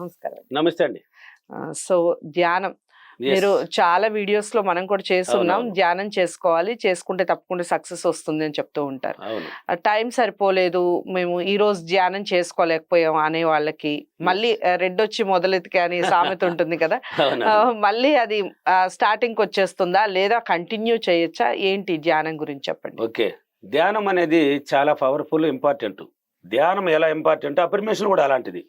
నమస్కారం నమస్తే అండి. సో ధ్యానం. మీరు చాలా వీడియోస్లో మనం కూడా చేస్తున్నాం. ధ్యానం చేసుకోవాలి. చేసుకుంటే తప్పకుండా సక్సెస్ వస్తుంది అని చెప్తూ ఉంటారు. టైం సరిపోలేదు. మేము ఈ రోజు ధ్యానం చేసుకోలేకపోయాం అనే వాళ్ళకి మళ్ళీ రెడ్ వచ్చి మొదలెతికే అనే సామెత ఉంటుంది కదా. మళ్ళీ అది స్టార్టింగ్ వచ్చేస్తుందా? లేదా కంటిన్యూ చేయొచ్చా? ఏంటి ధ్యానం గురించి చెప్పండి. ఓకే. ధ్యానం అనేది చాలా పవర్ఫుల్ ఇంపార్టెంట్. ధ్యానం ఎలా ఇంపార్టెంట్ అప్రిమేషన్ కూడా అలాంటిది.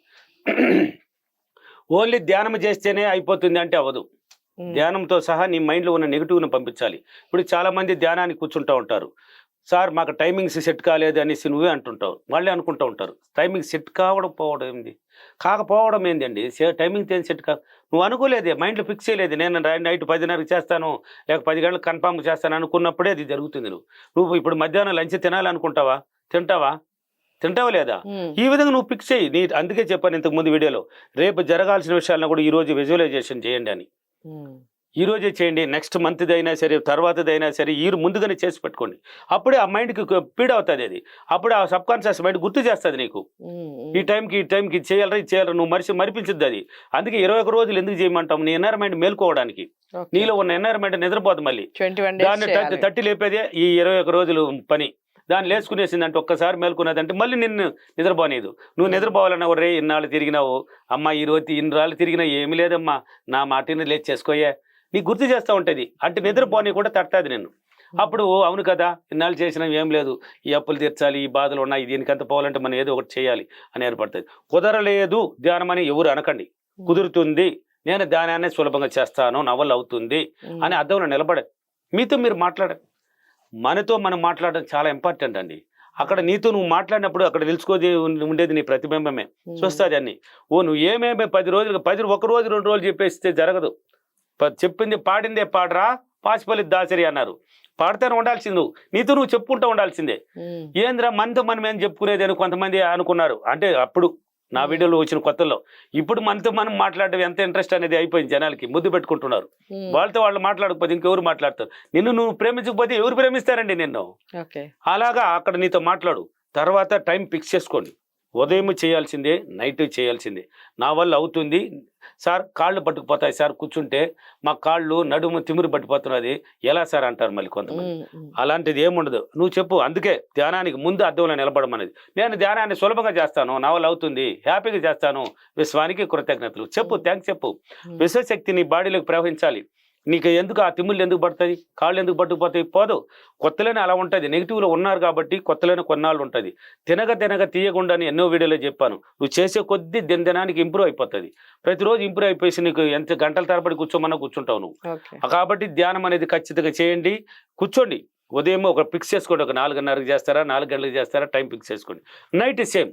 ఓన్లీ ధ్యానం చేస్తేనే అయిపోతుంది అంటే అవ్వదు. ధ్యానంతో సహా నీ మైండ్లో ఉన్న నెగిటివ్ను పంపించాలి. ఇప్పుడు చాలా మంది ధ్యానానికి కూర్చుంటూ ఉంటారు. సార్ మాకు టైమింగ్స్ సెట్ కాలేదు అనేసి నువ్వే అంటుంటావు. మళ్ళీ అనుకుంటూ ఉంటారు. టైమింగ్ సెట్ కావడం పోవడం ఏంది? కాకపోవడం ఏందండి? సే- టైమింగ్ ఏం సెట్ కా నువ్వు అనుకోలేదే మైండ్లో ఫిక్స్ చేయలేదు. నేను నైట్ పదిన్నరకు చేస్తాను లేక పది గంటలకు కన్ఫామ్ చేస్తాను అనుకున్నప్పుడే అది జరుగుతుంది నువ్వు. నువ్వు ఇప్పుడు మధ్యాహ్నం లంచ్ తినాలనుకుంటావా? తింటావా? తింటావా లేదా? ఈ విధంగా నువ్వు ఫిక్స్ చేయి నీ అందుకే చెప్పాను ఇంతకు ముందు వీడియోలో. రేపు జరగాల్సిన విషయాలను కూడా ఈ రోజు విజువలైజేషన్ చేయండి అని. ఈ రోజే చేయండి. నెక్స్ట్ మంత్ది అయినా సరే తర్వాతది అయినా సరే ఈ ముందుగానే చేసి పెట్టుకోండి. అప్పుడే ఆ మైండ్కి పీడ్ అవుతుంది అది. అప్పుడు ఆ సబ్ కాన్షియస్ మైండ్ గుర్తు చేస్తుంది నీకు. ఈ టైంకి ఈ టైంకి చేయాలరా ఇది చేయాలరా నువ్వు మరిచి మరిపించద్దు అది. అందుకే ఇరవై ఒక రోజులు ఎందుకు చేయమంటాం నీ ఎన్వైర్మెంట్ మేల్కోవడానికి. నీలో ఉన్న ఎన్వైర్మెంట్ నిద్రపోదు మళ్ళీ. 21 days దాన్ని. తట్టి లేపేదే ఈ ఇరవై ఒక రోజులు పని. దాన్ని లేచుకునేసిందంటే ఒక్కసారి మేల్కొనేదంటే మళ్ళీ నిన్ను నిద్రపోనేదు. నువ్వు నిద్రపోవాలన్నా రే ఇన్నాళ్ళు తిరిగినావు. అమ్మ ఈ రోజు ఇన్ని రాళ్ళు తిరిగినా ఏమీ లేదమ్మా. నా మాటిని లేచి చేసుకోయే. నీకు గుర్తు చేస్తూ ఉంటుంది. అంటే నిద్రపోని కూడా తట్టది నిన్ను. అప్పుడు అవును కదా ఇన్నాళ్ళు చేసినా ఏం లేదు. ఈ అప్పులు తీర్చాలి ఈ బాధలు ఉన్నాయి దీనికంత పోవాలంటే మనం ఏదో ఒకటి చేయాలి అని ఏర్పడుతుంది. కుదరలేదు ధ్యానం అని ఎవరు అనకండి. కుదురుతుంది నేను ధ్యానాన్ని సులభంగా చేస్తాను నా వల్ల అవుతుంది అని అర్థంలో నిలబడే మీతో మీరు మాట్లాడ మనతో మనం మాట్లాడడం చాలా ఇంపార్టెంట్ అండి. అక్కడ నీతో నువ్వు మాట్లాడినప్పుడు అక్కడ తెలుసుకోది ఉండేది నీ ప్రతిబింబమే. చూస్తుంది అన్ని. ఓ నువ్వు ఏమేమి పది రోజులు పది ఒక రోజు రెండు రోజులు చెప్పేస్తే జరగదు. చెప్పింది పాడిందే పాడరా పాచిపల్లి దాసరి అన్నారు. పాడితేనే ఉండాల్సింది నువ్వు. నీతో నువ్వు చెప్పుకుంటూ ఉండాల్సిందే. ఏంద్రా మనతో మనం ఏం చెప్పుకునేది అని కొంతమంది అనుకున్నారు. అంటే అప్పుడు నా వీడియోలో వచ్చిన కొత్తలో. ఇప్పుడు మనతో మనం మాట్లాడడం ఎంత ఇంట్రెస్ట్ అనేది అయిపోయింది జనాలకి. ముద్దు పెట్టుకుంటున్నారు. ఉమ్, వాళ్ళతో వాళ్ళు మాట్లాడకపోతే ఇంకెవరు మాట్లాడతారు? నిన్ను నువ్వు ప్రేమించకపోతే ఎవరు ప్రేమిస్తారండి నిన్ను? అలాగా అక్కడ నీతో మాట్లాడు. తర్వాత టైం ఫిక్స్ చేసుకోండి. ఉదయం చేయాల్సిందే నైట్ చేయాల్సిందే. నా వల్ల అవుతుంది. సార్ కాళ్ళు పట్టుకుపోతాయి సార్ కూర్చుంటే మా కాళ్ళు నడుము తిమిరి పట్టిపోతున్నది. ఎలా సార్ అంటారు మళ్ళీ కొంతమంది? అలాంటిది ఏముండదు. నువ్వు చెప్పు. అందుకే ధ్యానానికి ముందు అర్థంలో నిలబడమనేది నేను ధ్యానాన్ని సులభంగా చేస్తాను. నా వల్ల అవుతుంది. హ్యాపీగా చేస్తాను. విశ్వానికి కృతజ్ఞతలు. చెప్పు థ్యాంక్స్ చెప్పు. ఉమ్, విశ్వశక్తి నీ బాడీలోకి ప్రవహించాలి. నీకు ఎందుకు ఆ తిమ్ముళ్ళు ఎందుకు పడతాయి? కాళ్ళు ఎందుకు పట్టుకుపోతాయి? పోదు. కొత్తలోనే అలా ఉంటుంది. నెగిటివ్లో ఉన్నారు కాబట్టి కొత్తలోనే కొన్నాళ్ళు ఉంటుంది. తినగ తినగ తీయకుండా అని ఎన్నో వీడియోలో చెప్పాను. నువ్వు చేసే కొద్దీ దినదినానికి ఇంప్రూవ్ అయిపోతుంది. ప్రతిరోజు ఇంప్రూవ్ అయిపోయి నీకు ఎంత గంటల తరబడి కూర్చోమన్నా కూర్చుంటావు నువ్వు. కాబట్టి ధ్యానం అనేది ఖచ్చితంగా చేయండి. కూర్చోండి. ఉదయం ఒక ఫిక్స్ చేసుకోండి. ఒక నాలుగున్నరకు చేస్తారా? నాలుగు గంటలకు చేస్తారా? టైం ఫిక్స్ చేసుకోండి. నైట్ సేమ్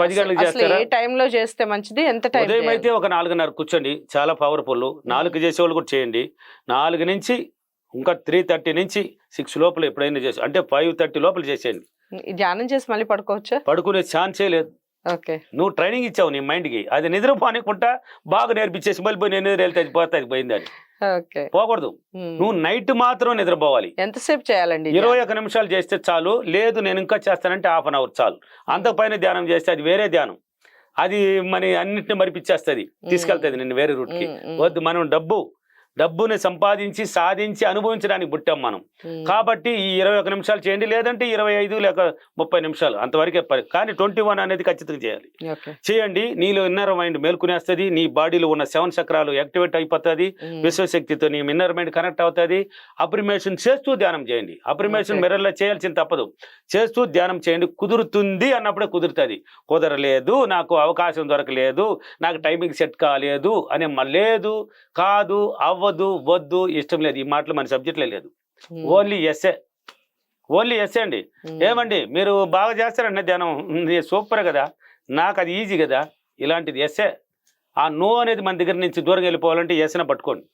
పది గంటలకు చేస్తారా? ఏ టైంలో చేస్తే మంచిది? ఎంత టైం ఉదయం అయితే ఒక నాలుగున్నర కూర్చోండి. చాలా పవర్ఫుల్ నాలుగు చేసేవాళ్ళు కూడా చేయండి. నాలుగు నుంచి ఇంకా త్రీ థర్టీ నుంచి సిక్స్ లోపల ఎప్పుడైనా చేసి అంటే ఫైవ్ థర్టీ లోపల చేసేయండి. ధ్యానం చేసి మళ్ళీ పడుకోవచ్చా? పడుకునే ఛాన్సే లేదు. ఓకే. నువ్వు ట్రైనింగ్ ఇచ్చావు నీ మైండ్కి అది నిద్రపోనికుంటా బాగా నేర్పించేసి మళ్ళీ పోయి నేను నిద్ర వెళ్తే పోతే అది పోయింది పోకూడదు. నువ్వు నైట్ మాత్రం నిద్రపోవాలి. ఎంతసేపు చేయాలండి ఇరవై ఒక నిమిషాలు చేస్తే చాలు లేదు నేను ఇంకా చేస్తానంటే హాఫ్ అన్ అవర్ చాలు. అంతపైన ధ్యానం చేస్తే అది వేరే ధ్యానం. అది మన అన్నిటిని మరిపించేస్తుంది. తీసుకెళ్తుంది నిన్ను వేరే రూట్కి. వద్దు మనం డబ్బు డబ్బుని సంపాదించి సాధించి అనుభవించడానికి పుట్టాం మనం. కాబట్టి ఈ ఇరవై ఒక నిమిషాలు చేయండి. లేదంటే ఇరవై ఐదు లేక ముప్పై నిమిషాలు. అంతవరకే పని కానీ ట్వంటీ వన్ అనేది ఖచ్చితంగా చేయాలి. చేయండి. నీలో ఇన్నర్ మైండ్ మేల్కొనేస్తుంది. నీ బాడీలో ఉన్న సెవెన్ చక్రాలు యాక్టివేట్ అయిపోతుంది. విశ్వశక్తితో నీ ఇన్నర్ మైండ్ కనెక్ట్ అవుతుంది. అప్రిమేషన్ చేస్తూ ధ్యానం చేయండి. Affirmation Okay. మిర్రర్లో చేయాల్సింది తప్పదు. చేస్తూ ధ్యానం చేయండి. కుదురుతుంది అన్నప్పుడే కుదురుతుంది. కుదరలేదు నాకు అవకాశం దొరకలేదు నాకు టైమింగ్ సెట్ కాలేదు అని లేదు కాదు అవ్వదు వద్దు ఇష్టం లేదు. ఈ మాటలు మన సబ్జెక్ట్లో లేదు. ఓన్లీ ఎస్ఏ ఓన్లీ ఎస్ఏ అండి. ఏమండి మీరు బాగా చేస్తారండి ధ్యానం. సూపర్ కదా. నాకు అది ఈజీ కదా. ఇలాంటిది ఎస్ఏ ఆ నో అనేది మన దగ్గర నుంచి దూరం వెళ్ళిపోవాలంటే ఎస్ఏన పట్టుకోండి.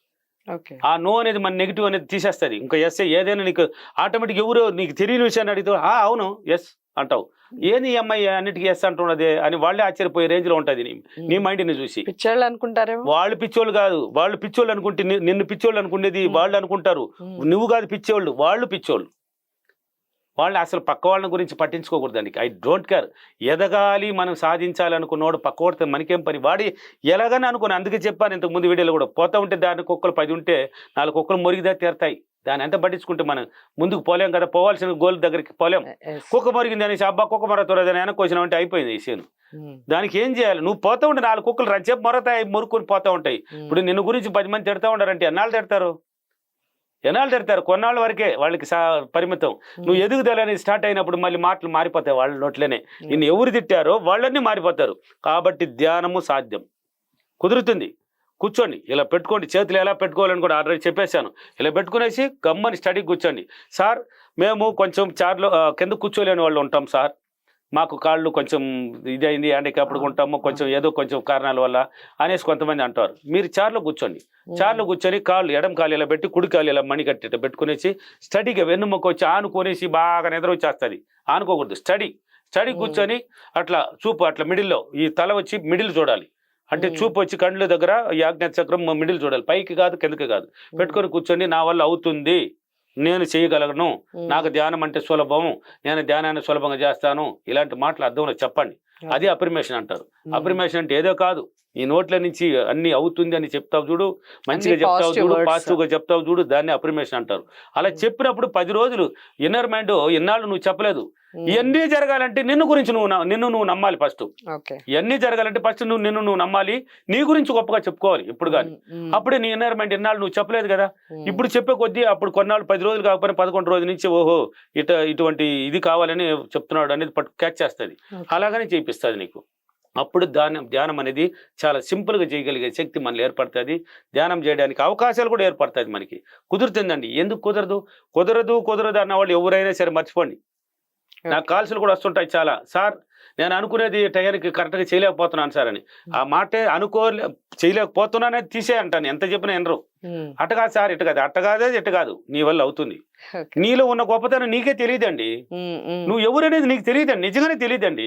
ఆ నో అనేది మన నెగిటివ్ అనేది తీసేస్తుంది. ఇంకా ఎస్ ఏదైనా నీకు ఆటోమేటిక్ ఎవరు నీకు తెలియని విషయాన్ని అడిగితే "ఆ, అవును ఎస్ అంటావు. ఏంది ఈ అమ్మాయి అన్నిటికీ ఎస్ అంటున్నది? అని వాళ్ళే ఆశ్చర్యపోయే రేంజ్లో ఉంటుంది నీ నీ మైండ్ని చూసి. పిచ్చోళ్ళు అనుకుంటారేమో? వాళ్ళు పిచ్చోళ్ళు కాదు. వాళ్ళు పిచ్చోళ్ళు అనుకుంటే ని- నిన్ను పిచ్చోళ్ళు అనుకునేది Hmm. వాళ్ళు అనుకుంటారు. నువ్వు కాదు పిచ్చోళ్ళు వాళ్ళు పిచ్చోళ్ళు. వాళ్ళు అసలు పక్క వాళ్ళ గురించి పట్టించుకోకూడదండి. I don't care. ఎదగాలి మనం సాధించాలి అనుకున్నవాడు పక్కవాడితే మనకేం పని? వాడి ఎలాగని అనుకుని అందుకే చెప్పాను ఇంతకు ముందు వీడియోలో కూడా. పోతా ఉంటే దాని కుక్కలు పది ఉంటే నాలుగు కుక్కలు మురిగిదా తీరుతాయి. దాన్ని ఎంత పట్టించుకుంటే మనం ముందుకు పోలేం కదా? పోవాల్సిన గోల్ దగ్గరికి పోలేం. కుక్క మురిగింది అనేసి అబ్బా కుక్క మరతురదని వెనక్కి వచ్చినామంటే అయిపోయింది ఈ సీన్. దానికి ఏం చేయాలి? నువ్వు పోతా ఉంటే నాలుగు కుక్కలు రంచేపు మొరతాయి మురుకుని పోతా ఉంటాయి. ఇప్పుడు నిన్ను గురించి పది మంది తిడతా ఉండారంటే ఎన్నాళ్ళు తిడతారు? ఎన్నాళ్ళు తిడతారు? కొన్నాళ్ళ వరకే వాళ్ళకి సా పరిమితం. నువ్వు ఎదుగుదలని స్టార్ట్ అయినప్పుడు మళ్ళీ మాటలు మారిపోతాయి వాళ్ళ నోట్లోనే. నిన్ను ఎవరు తిట్టారో వాళ్ళన్నీ మారిపోతారు. కాబట్టి ధ్యానము సాధ్యం. కుదురుతుంది. కూర్చోండి. ఇలా పెట్టుకోండి. చేతులు ఎలా పెట్టుకోవాలని కూడా ఆల్రెడీ చెప్పేశాను. ఇలా పెట్టుకునేసి గమ్మని స్టడీ కూర్చోండి. సార్ మేము కొంచెం చార్లో కింద కూర్చోలేని వాళ్ళు ఉంటాం సార్. మాకు కాళ్ళు కొంచెం ఇదైంది హ్యాండిక్యాప్డ్ ఉంటాము కొంచెం ఏదో కొంచెం కారణాల వల్ల అనేసి కొంతమంది అంటారు. మీరు చార్లో కూర్చోండి. చార్లో కూర్చొని కాళ్ళు ఎడం కాలు ఇలా పెట్టి కుడి కాలు ఇలా మణి కట్టి ఇట్లా పెట్టుకునేసి స్టడీగా వెన్నుముక్క వచ్చి ఆనుకొనేసి బాగా నిద్ర వచ్చేస్తుంది. ఆనుకోకూడదు. స్టడీ. స్టడీ. కూర్చొని అట్లా చూపు అట్లా మిడిల్లో ఈ తల వచ్చి మిడిల్ చూడాలి. అంటే. చూపు వచ్చి కండ్ల దగ్గర ఈ ఆజ్ఞా చక్రం మిడిల్ చూడాలి. పైకి కాదు కిందకి కాదు. పెట్టుకొని కూర్చొని నా వల్ల అవుతుంది. నేను చేయగలను. నాకు ధ్యానం అంటే సులభం. నేను ధ్యానాన్ని సులభంగా చేస్తాను. ఇలాంటి మాటలు అర్థంలో చెప్పండి. అది అప్రిమేషన్ అంటారు. అప్రిమేషన్ అంటే ఏదో కాదు. ఈ నోట్ల నుంచి అన్ని అవుతుంది అని చెప్తావు చూడు మంచిగా చెప్తావు చూడు words. పాజిటివ్గా చెప్తావు చూడు దాన్ని అప్రిమేషన్ అంటారు. అలా. చెప్పినప్పుడు పది రోజులు ఇన్నర్ మైండ్ ఇన్నాళ్ళు నువ్వు చెప్పలేదు. ఇవన్నీ జరగాలంటే నిన్ను గురించి నువ్వు నిన్ను నువ్వు నమ్మాలి ఫస్ట్ ఇవన్నీ జరగాలంటే ఫస్ట్ నువ్వు నిన్ను నువ్వు నమ్మాలి. నీ గురించి గొప్పగా చెప్పుకోవాలి ఇప్పుడు కానీ అప్పుడే నీ ఇన్నర్ మైండ్ ఇన్నాళ్ళు నువ్వు చెప్పలేదు కదా. ఇప్పుడు చెప్పే కొద్దీ అప్పుడు కొన్నాళ్ళు పది రోజులు కాకపోయినా పదకొండు రోజుల నుంచి ఓహో ఇట ఇటువంటి ఇది కావాలని చెప్తున్నాడు అనేది పట్టు క్యాచ్ చేస్తుంది. అలాగనే చేపిస్తుంది నీకు. అప్పుడు ధ్యానం ధ్యానం అనేది చాలా సింపుల్గా చేయగలిగే శక్తి మనలో ఏర్పడుతుంది. ధ్యానం చేయడానికి అవకాశాలు కూడా ఏర్పడుతుంది మనకి. కుదురుతుందండి ఎందుకు కుదరదు? కుదరదు కుదరదు అన్న వాళ్ళు ఎవరైనా సరే మర్చిపోండి. నాకు. కాల్సులు కూడా వస్తుంటాయి చాలా. సార్ నేను అనుకునేది టైంకి కరెక్ట్గా చేయలేకపోతున్నాను సార్ అని. ఆ మాటే అనుకోలే చేయలేకపోతున్నానే తీసే అంటాను. ఎంత చెప్పినా ఉమ్, అట్ట కాదు సార్ ఇటు కాదు అట్ట కాదే ఇటు కాదు. నీ వల్ల అవుతుంది. నీలో ఉన్న గొప్పతనం నీకే తెలియదండి. నువ్వు ఎవరనేది నీకు తెలియదండి. నిజంగానే తెలియదండి.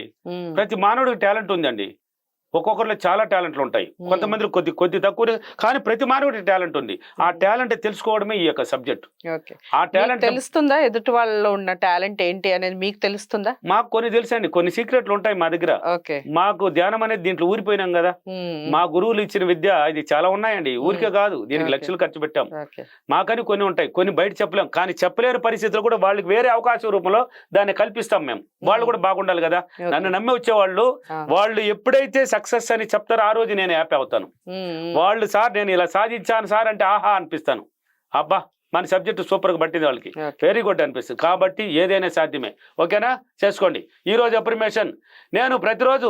ప్రతి మానవుడికి టాలెంట్ ఉందండి. ఒక్కొక్కరిలో చాలా టాలెంట్లు ఉంటాయి. కొంతమందిలో కొద్ది కొద్ది తక్కువ కానీ ప్రతి మానవుడికి టాలెంట్ ఉంది. ఆ. టాలెంట్ తెలుసుకోవడమే ఈ యొక్క సబ్జెక్ట్ ఆ టాలెంట్ తెలుస్తుందా ఎదుటి వాళ్ళలో ఉన్న టాలెంట్ ఏంటి అనేది మీకు తెలుస్తుందా? మాకు కొన్ని తెలుసండి కొన్ని సీక్రెట్లు ఉంటాయి మా దగ్గర. మాకు ధ్యానం అనేది దీంట్లో ఊరిపోయినాం కదా. మా గురువులు ఇచ్చిన విద్య ఇది చాలా ఉన్నాయండి. ఊరికే కాదు. దీనికి. లక్షలు ఖర్చు పెట్టాం. మాకని కొన్ని ఉంటాయి. కొన్ని బయట చెప్పలేం. కానీ చెప్పలేని పరిస్థితులు కూడా వాళ్ళకి వేరే అవకాశం రూపంలో దాన్ని కల్పిస్తాం మేము. వాళ్ళు కూడా బాగుండాలి కదా. నన్ను నమ్మి వచ్చేవాళ్ళు వాళ్ళు ఎప్పుడైతే సక్సెస్ అని చెప్తారో ఆ రోజు నేను హ్యాపీ అవుతాను. వాళ్ళు సార్ నేను ఇలా సాధించాను సార్ అంటే ఆహా అనిపిస్తాను. అబ్బా మన సబ్జెక్ట్ సూపర్గా పట్టింది వాళ్ళకి. వెరీ గుడ్ అనిపిస్తుంది. కాబట్టి ఏదైనా సాధ్యమే. ఓకేనా? చేసుకోండి. ఈ రోజు అప్రిమేషన్ నేను ప్రతిరోజు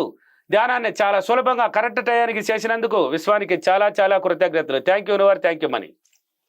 ధ్యానాన్ని చాలా సులభంగా కరెక్ట్ టయానికి చేసినందుకు విశ్వానికి చాలా చాలా కృతజ్ఞతలు. Thank you thank you money